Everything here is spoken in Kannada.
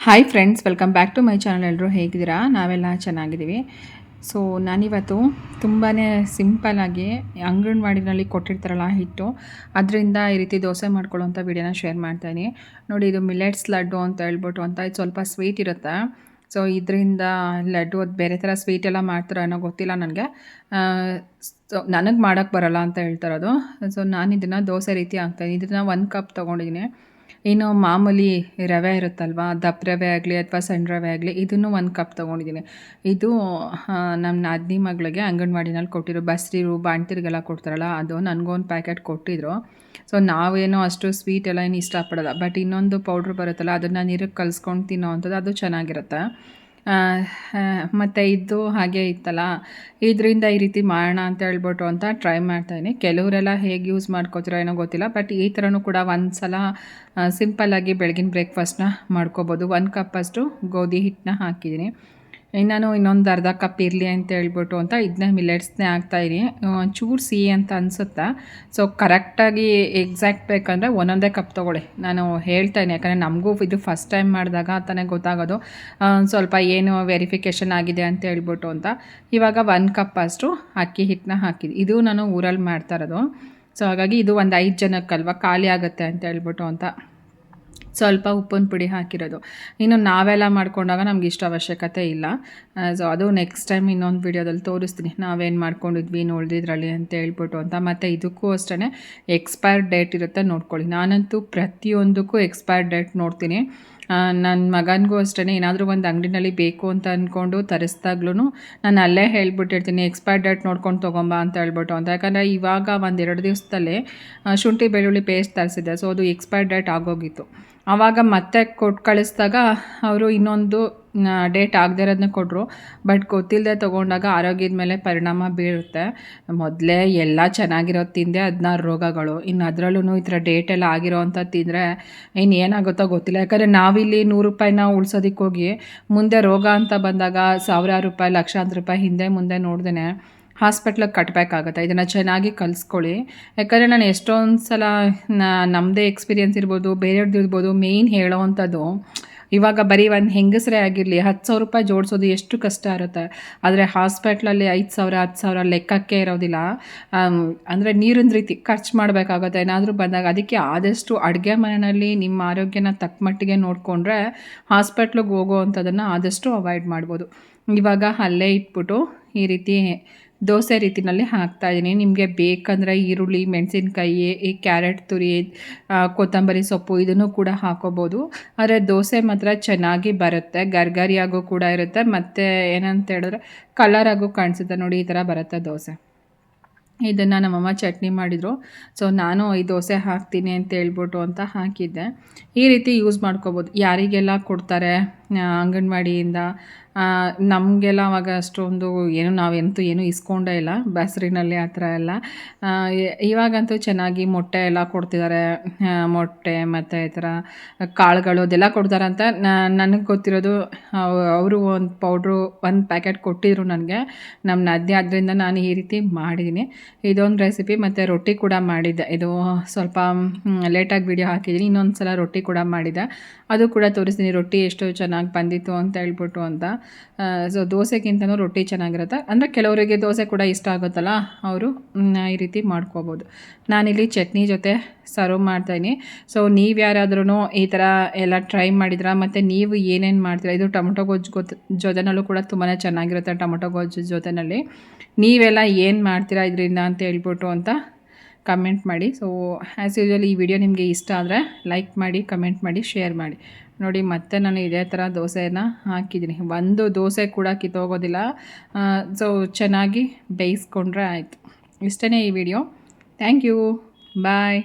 Hi friends welcome back to my channel ಎಲ್ಲರೂ ಹೇಗಿದ್ದೀರಾ? ನಾವೆಲ್ಲ ಚೆನ್ನಾಗಿದ್ದೀವಿ. ಸೊ ನಾನಿವತ್ತು ತುಂಬಾ ಸಿಂಪಲ್ಲಾಗಿ ಅಂಗನವಾಡಿನಲ್ಲಿ ಕೊಟ್ಟಿರ್ತಾರಲ್ಲ ಹಿಟ್ಟು, ಅದರಿಂದ ಈ ರೀತಿ ದೋಸೆ ಮಾಡ್ಕೊಳ್ಳೋಂಥ ವಿಡಿಯೋನ ಶೇರ್ ಮಾಡ್ತಾಯಿನಿ ನೋಡಿ, ಇದು ಮಿಲೆಟ್ಸ್ ಲಡ್ಡು ಅಂತ ಹೇಳ್ಬಿಟ್ಟು ಅಂತ ಇದು ಸ್ವಲ್ಪ ಸ್ವೀಟ್ ಇರುತ್ತೆ. ಸೊ ಇದರಿಂದ ಲಡ್ಡು ಅದು ಬೇರೆ ಥರ ಸ್ವೀಟ್ ಎಲ್ಲ ಮಾಡ್ತಾರೋ ಅನ್ನೋ ಗೊತ್ತಿಲ್ಲ ನನಗೆ. ಸೊ, ನನಗೆ ಮಾಡೋಕ್ಕೆ ಬರಲ್ಲ ಅಂತ ಹೇಳ್ತಾರದು. ಸೊ ನಾನು ಇದನ್ನು ದೋಸೆ ರೀತಿ ಹಾಕ್ತಾಯಿದ್ದೀನಿ ಇದನ್ನು ಒಂದು ಕಪ್ ತೊಗೊಂಡಿದ್ದೀನಿ ಇನ್ನು ಮಾಮೂಲಿ ರವೆ ಇರುತ್ತಲ್ವ? ದಪ್ಪ ರವೆ ಆಗಲಿ ಅಥವಾ ಸಣ್ಣ ರವೆ ಆಗಲಿ, ಇದನ್ನು ಒಂದು ಕಪ್ ತೊಗೊಂಡಿದ್ದೀನಿ. ಇದು ನಮ್ಮ ನಾದಿನಿ ಮಗಳಿಗೆ ಅಂಗನವಾಡಿನಲ್ಲಿ ಕೊಟ್ಟಿರೋ ಬಸ್ರಿರು ಬಾಣ್ತಿರಿಗೆಲ್ಲ ಕೊಡ್ತಾರಲ್ಲ, ಅದು ನನಗೊಂದು ಪ್ಯಾಕೆಟ್ ಕೊಟ್ಟಿದ್ರು. ಸೊ ನಾವೇನೋ ಅಷ್ಟು ಸ್ವೀಟ್ ಎಲ್ಲ ಏನು ಇಷ್ಟಪಡೋಲ್ಲ. ಬಟ್ ಇನ್ನೊಂದು ಪೌಡ್ರ್ ಬರುತ್ತಲ್ಲ, ಅದನ್ನು ನೀರಿಗೆ ಕಲಿಸ್ಕೊಂಡು ತಿನ್ನೋ ಅಂಥದ್ದು, ಅದು ಚೆನ್ನಾಗಿರುತ್ತೆ. ಮತ್ತು ಇದು ಹಾಗೆ ಇತ್ತಲ್ಲ, ಇದರಿಂದ ಈ ರೀತಿ ಮಾಡೋಣ ಅಂತ ಹೇಳ್ಬಿಟ್ಟು ಅಂತ ಟ್ರೈ ಮಾಡ್ತಾಯಿದ್ದೀನಿ ಕೆಲವರೆಲ್ಲ ಹೇಗೆ ಯೂಸ್ ಮಾಡ್ಕೋತೀರೋ ಏನೋ ಗೊತ್ತಿಲ್ಲ ಬಟ್ ಈ ಥರನೂ ಕೂಡ ಒಂದು ಸಲ ಸಿಂಪಲ್ಲಾಗಿ ಬೆಳಗಿನ ಬ್ರೇಕ್ಫಾಸ್ಟ್ನ ಮಾಡ್ಕೋಬೋದು. ಒಂದು ಕಪ್ಪಷ್ಟು ಗೋಧಿ ಹಿಟ್ಟನ್ನ ಹಾಕಿದ್ದೀನಿ. ನಾನು ಇನ್ನೊಂದು ಅರ್ಧ ಕಪ್ ಇರಲಿ ಅಂತ ಹೇಳ್ಬಿಟ್ಟು ಅಂತ ಇದನ್ನ ಮಿಲೆಟ್ಸ್ನೇ ಹಾಕ್ತಾಯಿರಿ ಚೂರು ಸಿಹಿ ಅಂತ ಅನಿಸುತ್ತೆ? ಸೊ ಕರೆಕ್ಟಾಗಿ ಎಕ್ಸಾಕ್ಟ್ ಬೇಕಂದರೆ ಒಂದೊಂದೇ ಕಪ್ ತೊಗೊಳ್ಳಿ. ನಾನು ಹೇಳ್ತಾಯಿನಿ ಯಾಕಂದರೆ ನಮಗೂ ಇದು ಫಸ್ಟ್ ಟೈಮ್ ಮಾಡಿದಾಗ ತಾನೇ ಗೊತ್ತಾಗೋದು. ಸ್ವಲ್ಪ ಏನು ವೆರಿಫಿಕೇಷನ್ ಆಗಿದೆ ಅಂತ ಹೇಳ್ಬಿಟ್ಟು ಅಂತ. ಇವಾಗ ಒಂದು ಕಪ್ ಅಷ್ಟು ಅಕ್ಕಿ ಹಿಟ್ಟನ್ನ ಹಾಕಿದ್ದು ಇದು ನಾನು ಊರಲ್ಲಿ ಮಾಡ್ತಾ ಇರೋದು. ಸೊ ಹಾಗಾಗಿ ಇದು ಒಂದು ಐದು ಜನಕ್ಕಲ್ವ? ಖಾಲಿ ಆಗುತ್ತೆ ಅಂತ ಹೇಳ್ಬಿಟ್ಟು ಅಂತ. ಸ್ವಲ್ಪ ಉಪ್ಪಿನ ಪುಡಿ ಹಾಕಿರೋದು. ಇನ್ನು ನಾವೆಲ್ಲ ಮಾಡ್ಕೊಂಡಾಗ ನಮ್ಗೆ ಇಷ್ಟು ಅವಶ್ಯಕತೆ ಇಲ್ಲ. ಸೊ ಅದು ನೆಕ್ಸ್ಟ್ ಟೈಮ್ ಇನ್ನೊಂದು ವಿಡಿಯೋದಲ್ಲಿ ತೋರಿಸ್ತೀನಿ. ನಾವೇನು ಮಾಡ್ಕೊಂಡಿದ್ವಿ ನೋಡಿದ್ರಲ್ಲಿ ಅಂತ ಹೇಳ್ಬಿಟ್ಟು ಅಂತ. ಮತ್ತು ಇದಕ್ಕೂ ಅಷ್ಟೇ ಎಕ್ಸ್ಪೈರ್ ಡೇಟ್ ಇರುತ್ತೆ, ನೋಡ್ಕೊಳ್ಳಿ. ನಾನಂತೂ ಪ್ರತಿಯೊಂದಕ್ಕೂ ಎಕ್ಸ್ಪೈರ್ ಡೇಟ್ ನೋಡ್ತೀನಿ. ನನ್ನ ಮಗನಿಗೂ ಅಷ್ಟೇ ಏನಾದರೂ ಒಂದು ಅಂಗಡಿನಲ್ಲಿ ಬೇಕು ಅಂತ ಅಂದ್ಕೊಂಡು ತರಿಸ್ದಾಗ್ಲೂ ನಾನು ಅಲ್ಲೇ ಹೇಳ್ಬಿಟ್ಟಿರ್ತೀನಿ ಎಕ್ಸ್ಪೈರ್ ಡೇಟ್ ನೋಡ್ಕೊಂಡು ತೊಗೊಂಬ ಅಂತ ಹೇಳ್ಬಿಟ್ಟು ಅಂತ. ಯಾಕಂದರೆ ಇವಾಗ ಒಂದೆರಡು ದಿವಸದಲ್ಲೇ ಶುಂಠಿ ಬೆಳ್ಳುಳ್ಳಿ ಪೇಸ್ಟ್ ತರಿಸಿದ್ದೆ ಸೊ ಅದು ಎಕ್ಸ್ಪೈರ್ ಡೇಟ್ ಆಗೋಗಿತ್ತು. ಆವಾಗ ಮತ್ತೆ ಕೊಟ್ಟು ಕಳಿಸ್ದಾಗ ಅವರು ಇನ್ನೊಂದು ಡೇಟ್ ಆಗದೆ ಇರೋದನ್ನ ಕೊಟ್ಟರು ಬಟ್ ಗೊತ್ತಿಲ್ಲದೆ ತೊಗೊಂಡಾಗ ಆರೋಗ್ಯದ ಮೇಲೆ ಪರಿಣಾಮ ಬೀರುತ್ತೆ. ಮೊದಲೇ ಎಲ್ಲ ಚೆನ್ನಾಗಿರೋದು ತಿಂದೆ ಹದಿನಾರು ರೋಗಗಳು. ಇನ್ನು ಅದರಲ್ಲೂ ಈ ಥರ ಡೇಟ್ ಎಲ್ಲ ಆಗಿರೋ ಅಂತ ತಿಂದರೆ ಇನ್ನು ಏನಾಗುತ್ತೋ ಗೊತ್ತಿಲ್ಲ. ಯಾಕಂದರೆ ನಾವಿಲ್ಲಿ ನೂರು ರೂಪಾಯಿನ ಉಳ್ಸೋದಕ್ಕೆ ಹೋಗಿ ಮುಂದೆ ರೋಗ ಅಂತ ಬಂದಾಗ ಸಾವಿರಾರು ರೂಪಾಯಿ, ಲಕ್ಷಾಂತರ ರೂಪಾಯಿ ಹಿಂದೆ ಮುಂದೆ ನೋಡ್ದೇ ಹಾಸ್ಪಿಟ್ಲಿಗೆ ಕಟ್ಟಬೇಕಾಗತ್ತೆ ಇದನ್ನು ಚೆನ್ನಾಗಿ ಕಲಿಸ್ಕೊಳ್ಳಿ. ಯಾಕಂದರೆ ನಾನು ಎಷ್ಟೊಂದು ಸಲ ನಮ್ಮದೇ ಎಕ್ಸ್ಪೀರಿಯೆನ್ಸ್ ಇರ್ಬೋದು ಬೇರೆಯವ್ರದ್ದು ಇರ್ಬೋದು, ಮೇಯ್ನ್ ಹೇಳೋ ಅಂಥದ್ದು ಇವಾಗ ಬರೀ ಒಂದು ಹೆಂಗಸರೇ ಆಗಿರಲಿ, ಹತ್ತು ಸಾವಿರ ರೂಪಾಯಿ ಜೋಡಿಸೋದು ಎಷ್ಟು ಕಷ್ಟ ಇರುತ್ತೆ. ಆದರೆ ಹಾಸ್ಪಿಟ್ಲಲ್ಲಿ ಐದು ಸಾವಿರ, ಹತ್ತು ಸಾವಿರ ಲೆಕ್ಕಕ್ಕೆ ಇರೋದಿಲ್ಲ. ಅಂದರೆ ನೀರಿನ ರೀತಿ ಖರ್ಚು ಮಾಡಬೇಕಾಗುತ್ತೆ. ಏನಾದರೂ ಬಂದಾಗ ಅದಕ್ಕೆ ಆದಷ್ಟು ಅಡುಗೆ ಮನೆಯಲ್ಲಿ ನಿಮ್ಮ ಆರೋಗ್ಯನ ತಕ್ಕ ಮಟ್ಟಿಗೆ ನೋಡಿಕೊಂಡ್ರೆ ಹಾಸ್ಪಿಟ್ಲಿಗೆ ಹೋಗೋ ಅಂಥದ್ದನ್ನು ಆದಷ್ಟು ಅವಾಯ್ಡ್ ಮಾಡ್ಬೋದು. ಇವಾಗ ಅಲ್ಲೇ ಇಟ್ಬಿಟ್ಟು ಈ ರೀತಿ ದೋಸೆ ರೀತಿಯಲ್ಲಿ ಹಾಕ್ತಾಯಿದ್ದೀನಿ ನಿಮಗೆ ಬೇಕಂದರೆ ಈರುಳ್ಳಿ, ಮೆಣಸಿನ್ಕಾಯಿ, ಈ ಕ್ಯಾರೆಟ್ ತುರಿ ಕೊತ್ತಂಬರಿ ಸೊಪ್ಪು ಇದನ್ನು ಕೂಡ ಹಾಕೋಬೋದು. ಆದರೆ ದೋಸೆ ಮಾತ್ರ ಚೆನ್ನಾಗಿ ಬರುತ್ತೆ. ಗರ್ಗರಿಯಾಗೂ ಕೂಡ ಇರುತ್ತೆ. ಮತ್ತು ಏನಂತ ಹೇಳಿದ್ರೆ ಕಲರಾಗೂ ಕಾಣಿಸುತ್ತೆ ನೋಡಿ, ಈ ಥರ ಬರುತ್ತೆ ದೋಸೆ. ಇದನ್ನು ನಮ್ಮಮ್ಮ ಚಟ್ನಿ ಮಾಡಿದರು. ಸೊ ನಾನು ಈ ದೋಸೆ ಹಾಕ್ತೀನಿ ಅಂತ ಹೇಳ್ಬಿಟ್ಟು ಅಂತ ಹಾಕಿದ್ದೆ. ಈ ರೀತಿ ಯೂಸ್ ಮಾಡ್ಕೋಬೋದು. ಯಾರಿಗೆಲ್ಲ ಕೊಡ್ತಾರೆ ಅಂಗನವಾಡಿಯಿಂದ ನಮಗೆಲ್ಲ ಅವಾಗ ಅಷ್ಟೊಂದು ಏನು ನಾವೆಂತೂ ಏನೂ ಇಸ್ಕೊಂಡೇ ಇಲ್ಲ, ಬಸ್ರಿನಲ್ಲಿ ಆ ಥರ ಎಲ್ಲ. ಇವಾಗಂತೂ ಚೆನ್ನಾಗಿ ಮೊಟ್ಟೆ ಎಲ್ಲ ಕೊಡ್ತಿದ್ದಾರೆ ಮೊಟ್ಟೆ ಮತ್ತು ಈ ಥರ ಕಾಳುಗಳು ಅದೆಲ್ಲ ಕೊಡ್ತಾರೆ ಅಂತ ನನಗೆ ಗೊತ್ತಿರೋದು ಅವರು ಒಂದು ಪೌಡ್ರು, ಒಂದು ಪ್ಯಾಕೆಟ್ ಕೊಟ್ಟಿದ್ರು ನನಗೆ. ನಮ್ಮ ನದಿ ಆದ್ದರಿಂದ ನಾನು ಈ ರೀತಿ ಮಾಡಿದ್ದೀನಿ ಇದೊಂದು ರೆಸಿಪಿ ಮತ್ತು ರೊಟ್ಟಿ ಕೂಡ ಮಾಡಿದ್ದೆ. ಇದು ಸ್ವಲ್ಪ ಲೇಟಾಗಿ ವಿಡಿಯೋ ಹಾಕಿದ್ದೀನಿ ಇನ್ನೊಂದು ಸಲ ರೊಟ್ಟಿ ಕೂಡ ಮಾಡಿದ್ದೆ. ಅದು ಕೂಡ ತೋರಿಸ್ತೀನಿ, ರೊಟ್ಟಿ ಎಷ್ಟು ಚೆನ್ನಾಗಿ ಬಂದಿತ್ತು ಅಂತ ಹೇಳ್ಬಿಟ್ಟು ಅಂತ. ಸೊ ದೋಸೆಗಿಂತನೂ ರೊಟ್ಟಿ ಚೆನ್ನಾಗಿರುತ್ತೆ. ಅಂದರೆ ಕೆಲವರಿಗೆ ದೋಸೆ ಕೂಡ ಇಷ್ಟ ಆಗುತ್ತಲ್ಲ, ಅವರು ಈ ರೀತಿ ಮಾಡ್ಕೋಬೋದು. ನಾನಿಲ್ಲಿ ಚಟ್ನಿ ಜೊತೆ ಸರ್ವ್ ಮಾಡ್ತಾಯಿನಿ ಸೊ ನೀವು ಯಾರಾದ್ರೂ ಈ ಥರ ಎಲ್ಲ ಟ್ರೈ ಮಾಡಿದ್ರ, ಮತ್ತು ನೀವು ಏನೇನು ಮಾಡ್ತೀರಾ, ಇದು ಟೊಮೊಟೊ ಗೊಜ್ಜು ಗೊತ್ತು ಜೊತೆನಲ್ಲೂ ಕೂಡ ತುಂಬಾ ಚೆನ್ನಾಗಿರುತ್ತೆ ಟೊಮೊಟೊ ಗೊಜ್ಜು ಜೊತೆನಲ್ಲಿ. ನೀವೆಲ್ಲ ಏನು ಮಾಡ್ತೀರಾ ಇದರಿಂದ ಅಂತ ಹೇಳ್ಬಿಟ್ಟು ಅಂತ ಕಮೆಂಟ್ ಮಾಡಿ. ಸೊ ಆ್ಯಸ್ ಯೂಶ್ವಲ್ ಈ ವಿಡಿಯೋ ನಿಮಗೆ ಇಷ್ಟ ಆದರೆ ಲೈಕ್ ಮಾಡಿ ಕಮೆಂಟ್ ಮಾಡಿ ಶೇರ್ ಮಾಡಿ. ನೋಡಿ, ಮತ್ತೆ ನಾನು ಇದೇ ಥರ ದೋಸೆನ ಹಾಕಿದ್ದೀನಿ. ಒಂದು ದೋಸೆ ಕೂಡ ಕಿತ್ತೋಗೋದಿಲ್ಲ. ಸೊ ಚೆನ್ನಾಗಿ ಬೇಯಿಸ್ಕೊಂಡ್ರೆ ಆಯಿತು. ಇಷ್ಟೇ ಈ ವಿಡಿಯೋ ಥ್ಯಾಂಕ್ ಯು ಬಾಯ್